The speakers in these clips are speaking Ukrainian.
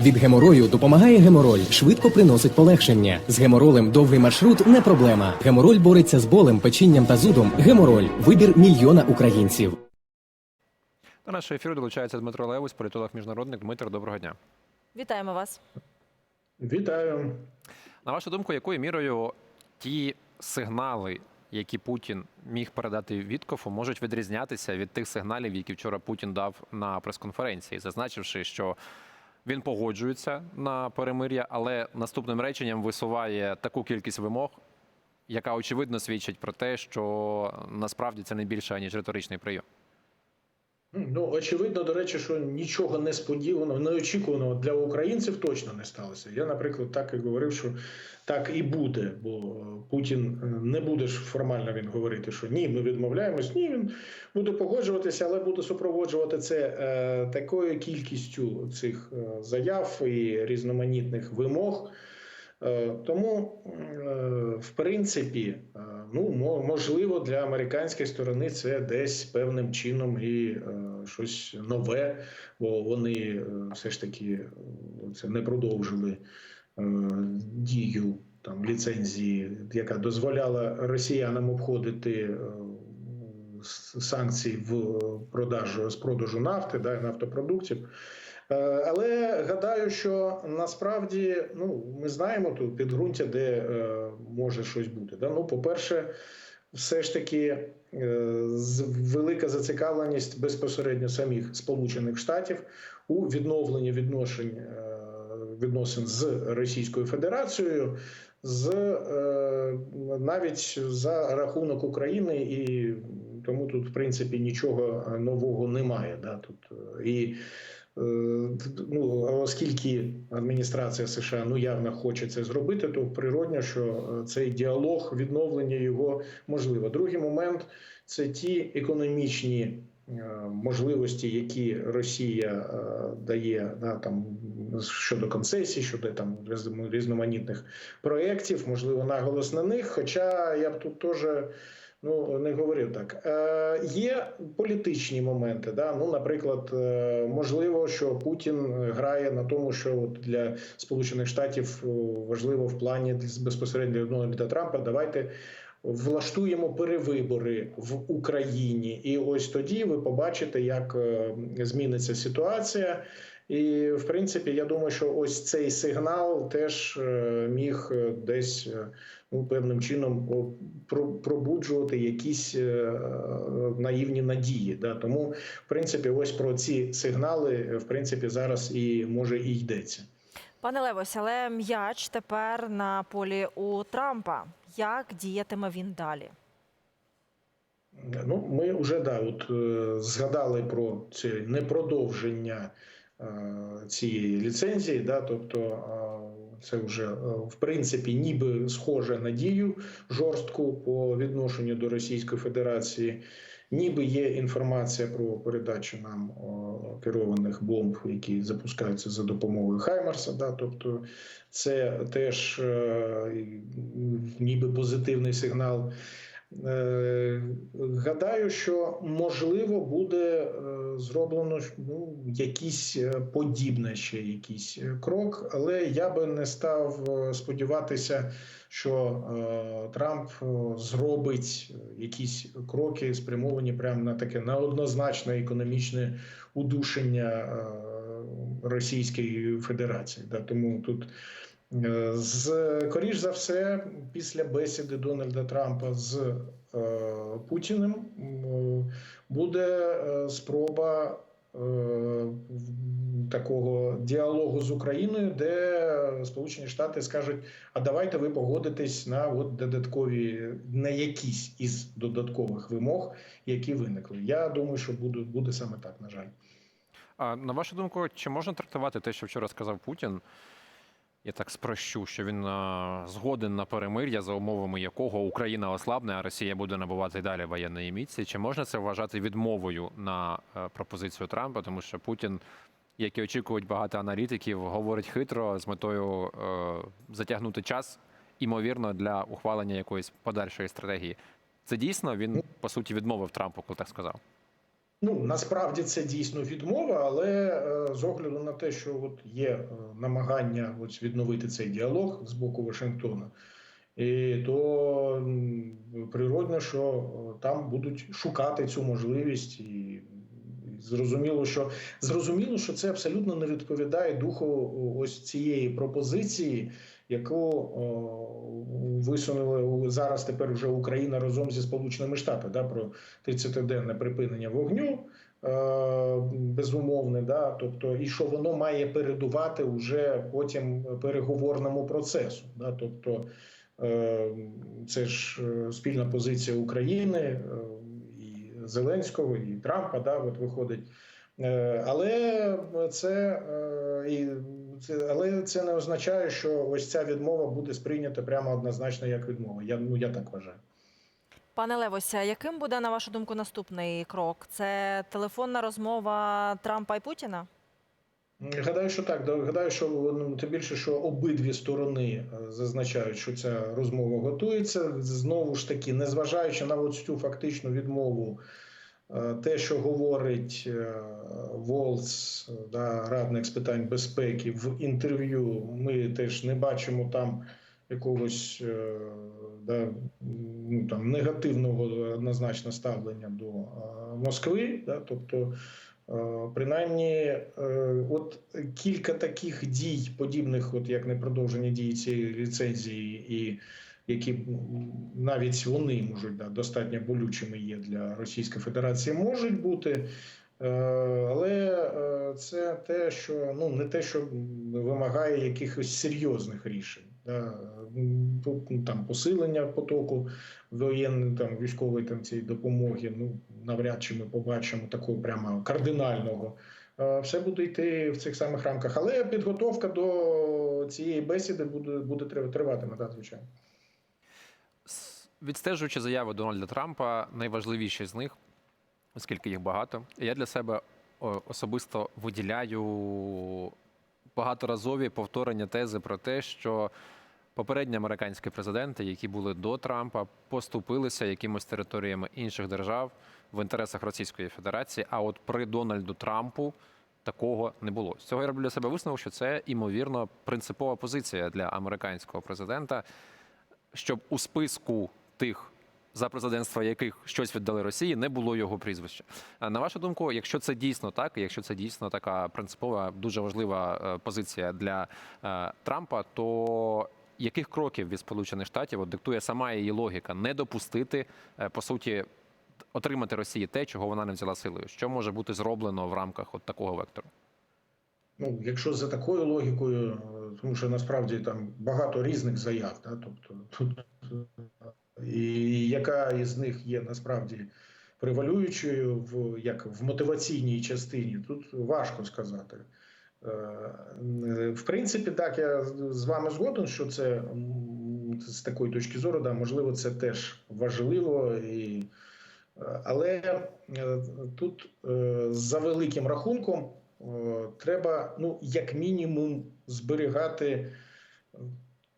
Від геморою допомагає гемороль, швидко приносить полегшення. З геморолем довгий маршрут не проблема. Гемороль бореться з болем, печінням та зудом. Гемороль вибір мільйона українців. До нашого ефіру долучається Дмитро Левус, політолог міжнародник. Дмитро, доброго дня. Вітаємо вас. Вітаю. На вашу думку, якою мірою ті сигнали, які Путін міг передати Віткофу, можуть відрізнятися від тих сигналів, які вчора Путін дав на прес-конференції, зазначивши, що він погоджується на перемир'я, але наступним реченням висуває таку кількість вимог, яка очевидно свідчить про те, що насправді це не більше ніж риторичний прийом. Ну, очевидно, до речі, що нічого несподіваного, неочікуваного для українців точно не сталося. Я, наприклад, так і говорив, що так і буде, бо Путін е, не буде ж формально він говорити, що ні, ми відмовляємось. Ні, він буде погоджуватися, але буде супроводжувати це е, такою кількістю цих е, заяв і різноманітних вимог. Е, Тому, е, в принципі, е, ну можливо, для американської сторони це десь певним чином і е, щось нове, бо вони е, все ж таки е, це не продовжили е, дію там ліцензії, яка дозволяла росіянам обходити санкції в продажу з продажу нафти да, нафтопродуктів. Але гадаю, що насправді ну ми знаємо тут підґрунтя, де е, може щось бути. Да? Ну, по-перше, все ж таки е, велика зацікавленість безпосередньо самих Сполучених Штатів у відновленні відношень е, відносин з Російською Федерацією, з е, навіть за рахунок України, і тому тут, в принципі, нічого нового немає. Да? Тут і ну, оскільки адміністрація США ну явно хоче це зробити, то природньо, що е, цей діалог, відновлення його можливо. Другий момент це ті економічні е, можливості, які Росія е, дає да, там щодо концесій, щодо там різ- різноманітних проєктів, можливо, наголос на них. Хоча я б тут теж. Ну не говорив так. Е, є політичні моменти. Да? Ну, наприклад, е, можливо, що Путін грає на тому, що для Сполучених Штатів е, важливо в плані безпосередньо Дональда Трампа. Давайте влаштуємо перевибори в Україні, і ось тоді ви побачите, як е, зміниться ситуація. І в принципі, я думаю, що ось цей сигнал теж міг десь певним чином про- пробуджувати якісь е, наївні надії. Да? Тому, в принципі, ось про ці сигнали, е, в принципі, зараз і може і йдеться. Пане Левось, але м'яч тепер на полі у Трампа. Як діятиме він далі? Ну, ми вже да, от е, згадали про це непродовження е, цієї ліцензії. Да, тобто е, це вже е, в принципі ніби схоже на дію жорстку по відношенню до Російської Федерації. Ніби є інформація про передачу нам о, керованих бомб, які запускаються за допомогою Хаймарса. Да, тобто це теж е, ніби позитивний сигнал. Е, Гадаю, що можливо буде е, зроблено ну, якийсь е, подібний ще якийсь крок, але я би не став сподіватися, що Трамп зробить якісь кроки, спрямовані прямо на таке на однозначне економічне удушення Російської Федерації. Тому тут. Е, скоріш за все, після бесіди Дональда Трампа з е, Путіним буде е, спроба е, такого діалогу з Україною, де Сполучені Штати скажуть: а давайте ви погодитесь на от додаткові на якісь із додаткових вимог, які виникли. Я думаю, що буде, буде саме так, на жаль. А на вашу думку, чи можна трактувати те, що вчора сказав Путін? Я так спрощу, що він а, згоден на перемир'я, за умовами якого Україна ослабне, а Росія буде набувати далі воєнної міці. Чи можна це вважати відмовою на е, пропозицію Трампа? Тому що Путін, як і очікують багато аналітиків, говорить хитро з метою е, затягнути час, імовірно, для ухвалення якоїсь подальшої стратегії. Це дійсно він по суті відмовив Трампу, коли так сказав. Ну насправді це дійсно відмова, але е, з огляду на те, що от є е, намагання ось відновити цей діалог з боку Вашингтона, і то природно, що е, там будуть шукати цю можливість, і зрозуміло, що зрозуміло, що це абсолютно не відповідає духу ось цієї пропозиції, яку висунули зараз тепер вже Україна разом зі Сполученими Штатами да, про 30-денне припинення вогню. е, Безумовне, да, тобто, і що воно має передувати уже потім переговорному процесу. Да, тобто, е, це ж е, спільна позиція України е, і Зеленського, і Трампа. Да, от виходить. Е, Але це, е, і це, але це не означає, що ось ця відмова буде сприйнята прямо однозначно як відмова. Я ну я так вважаю. Пане Левося, яким буде, на вашу думку, наступний крок? Це телефонна розмова Трампа і Путіна? Гадаю, що так. Гадаю, що ну, тим більше, що обидві сторони е, зазначають, що ця розмова готується. Знову ж таки, незважаючи на цю фактичну відмову, те, що говорить е, Волц, е, да, радник з питань безпеки в інтерв'ю, ми теж не бачимо там якогось е, да, ну, там, негативного однозначно ставлення до е, Москви. Да, тобто, Е, Принаймні, е, от кілька таких дій, подібних, от як непродовжені дії цієї ліцензії, і які навіть вони можуть да, достатньо болючими є для Російської Федерації, можуть бути. Е, Але е, це те, що ну не те, що вимагає якихось серйозних рішень, да, там посилення потоку воєнної там військової там цієї допомоги. Ну навряд чи ми побачимо такого прямо кардинального. Е, Все буде йти в цих самих рамках, але підготовка до цієї бесіди буде буде трив- триватиме, так, звичайно. С- Відстежуючи заяви Дональда Трампа, найважливіші з них, оскільки їх багато, я для себе особисто виділяю багаторазові повторення тези про те, що попередні американські президенти, які були до Трампа, поступилися якимось територіями інших держав в інтересах Російської Федерації. А от при Дональду Трампу такого не було. З цього я роблю для себе висновок, що це імовірно принципова позиція для американського президента, щоб у списку тих. За президентства яких щось віддали Росії, не було його прізвища. На вашу думку, якщо це дійсно так, якщо це дійсно така принципова, дуже важлива е, позиція для е, Трампа, то яких кроків від Сполучених Штатів от диктує сама її логіка не допустити е, по суті отримати Росії те, чого вона не взяла силою? Що може бути зроблено в рамках от такого вектору? Ну, якщо за такою логікою, е, тому що насправді там багато різних заяв, да, тобто тут е, і яка із них є насправді превалюючою в як в мотиваційній частині, тут важко сказати. Е, В принципі, так я з вами згоден, що це з такої точки зору, да, можливо, це теж важливо і. е, Але е, тут за великим рахунком треба, ну, як мінімум, зберігати,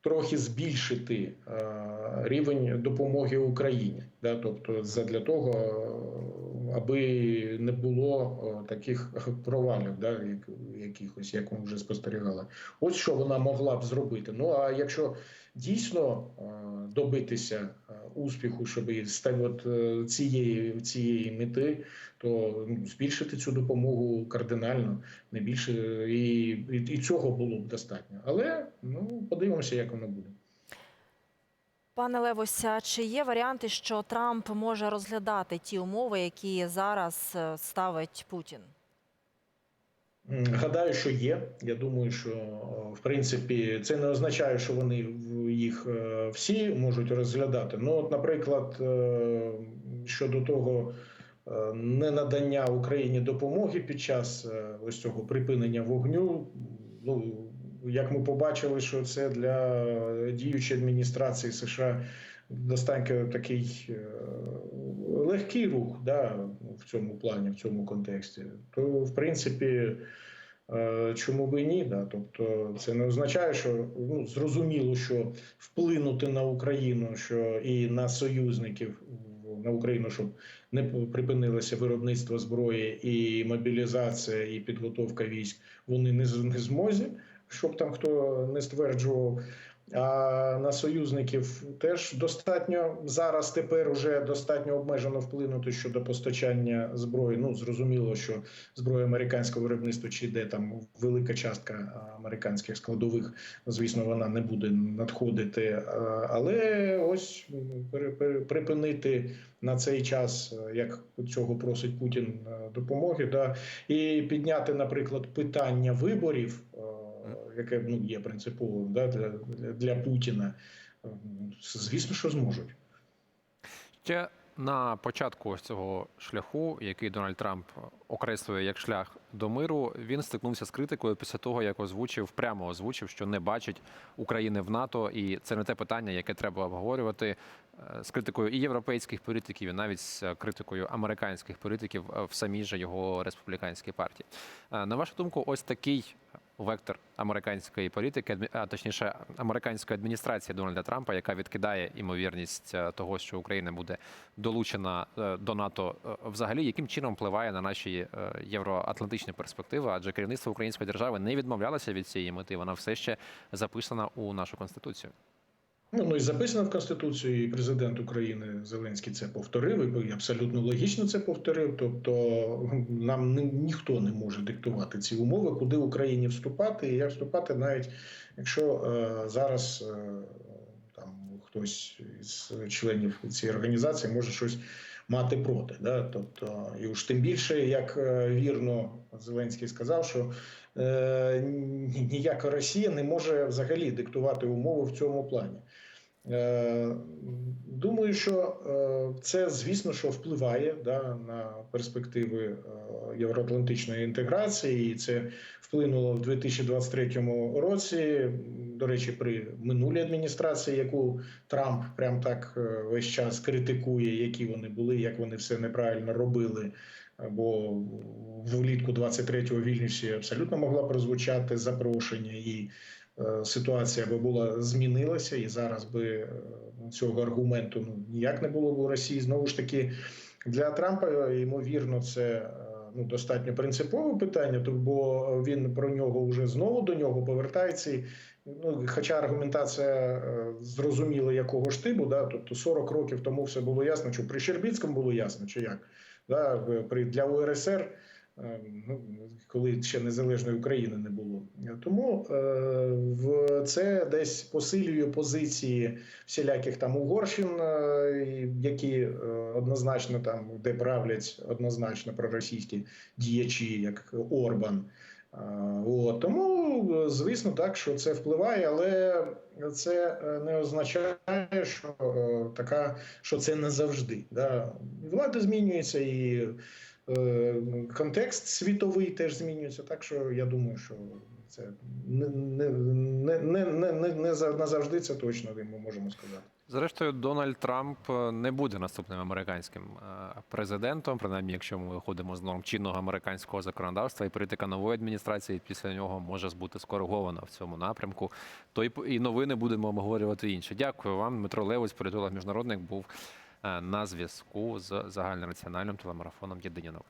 трохи збільшити е, рівень допомоги Україні. Да? Тобто, для того, е, аби не було е, таких провалів, да? якихось, як ми вже спостерігали. Ось що вона могла б зробити. Ну а якщо дійсно добитися успіху, щоб от, е, цієї, цієї мети, то ну, збільшити цю допомогу кардинально, не більше і, і, і цього було б достатньо. Але ну подивимося, як воно буде. Пане Левося, чи є варіанти, що Трамп може розглядати ті умови, які зараз е, ставить Путін? Гадаю, що є. Я думаю, що в принципі це не означає, що вони їх е, всі можуть розглядати. Ну, от, наприклад, е, щодо того е, ненадання Україні допомоги під час е, ось цього припинення вогню. Ну як ми побачили, що це для діючої адміністрації США достатньо такий е, легкий рух, да, в цьому плані, в цьому контексті, то в принципі. Е, Чому би ні? Да? Тобто це не означає, що ну зрозуміло, що вплинути на Україну, що і на союзників на Україну, щоб не припинилося виробництво зброї і мобілізація, і підготовка військ, вони не не змозі, щоб там хто не стверджував. А на союзників теж достатньо зараз. Тепер уже достатньо обмежено вплинути щодо постачання зброї. Ну зрозуміло, що зброя американського виробництва чи йде там велика частка американських складових. Звісно, вона не буде надходити. Але ось припинити на цей час, як цього просить Путін допомоги, да і підняти, наприклад, питання виборів, яке ну є принциповим да, для, для, Путіна. Е, Звісно, що зможуть. Ще на початку ось цього шляху, який Дональд Трамп окреслює як шлях до миру, він стикнувся з критикою після того, як озвучив, прямо озвучив, що не бачить України в НАТО, і це не те питання, яке треба обговорювати е, з критикою і європейських політиків, і навіть з критикою американських політиків е, в самій же його республіканській партії. Е, На вашу думку, ось такий вектор американської політики, а точніше американської адміністрації Дональда Трампа, яка відкидає імовірність е, того, що Україна буде долучена е, до НАТО, е, взагалі яким чином впливає на наші євроатлантичні перспективи? Адже керівництво української держави не відмовлялося від цієї мети. Вона все ще записана у нашу конституцію. Ну, ну і записано в Конституції, і президент України Зеленський це повторив, і абсолютно логічно це повторив. Тобто нам ні- ніхто не може диктувати ці умови, куди Україні вступати, і як вступати, навіть якщо е, зараз е, там хтось із членів цієї організації може щось мати проти. Да? Тобто, і уж тим більше, як е, вірно Зеленський сказав, що ніяка Росія не може взагалі диктувати умови в цьому плані. Е, Думаю, що е, це, звісно, що впливає да, на перспективи е, євроатлантичної інтеграції, і це вплинуло в 2023 році. До речі, при минулій адміністрації, яку Трамп прям так е, весь час критикує, які вони були, як вони все неправильно робили. Бо влітку 23-го в Вільнюсі абсолютно могла прозвучати запрошення, і е, ситуація би була змінилася, і зараз би е, цього аргументу ну ніяк не було б у Росії. Знову ж таки, для Трампа ймовірно, це е, ну достатньо принципове питання, то бо він про нього вже знову до нього повертається. Ну, хоча аргументація е, зрозуміла, якого штибу, да, тобто 40 років тому все було ясно, що при Щербіцькому було ясно, чи як да, при для УРСР, е, ну, коли ще незалежної України не було. Тому е, в це десь посилює позиції всіляких там Угорщин, е, які однозначно там, де правлять однозначно проросійські діячі, як Орбан. Е, От. Тому, звісно, так, що це впливає, але це е, не означає, що е, така, що це не завжди. Да? Влада змінюється і е, контекст світовий теж змінюється. Так що я думаю, що це не, не, не, не, не, не, не за- назавжди це точно ми можемо сказати. Зрештою, Дональд Трамп не буде наступним американським е, президентом, принаймні, якщо ми виходимо з норм чинного американського законодавства, і політика нової адміністрації після нього може бути скоригована в цьому напрямку. То і новини будемо обговорювати інші. Дякую вам, Дмитро Левось, політолог міжнародник, був е, на зв'язку з загальнонаціональним телемарафоном Єдині новини.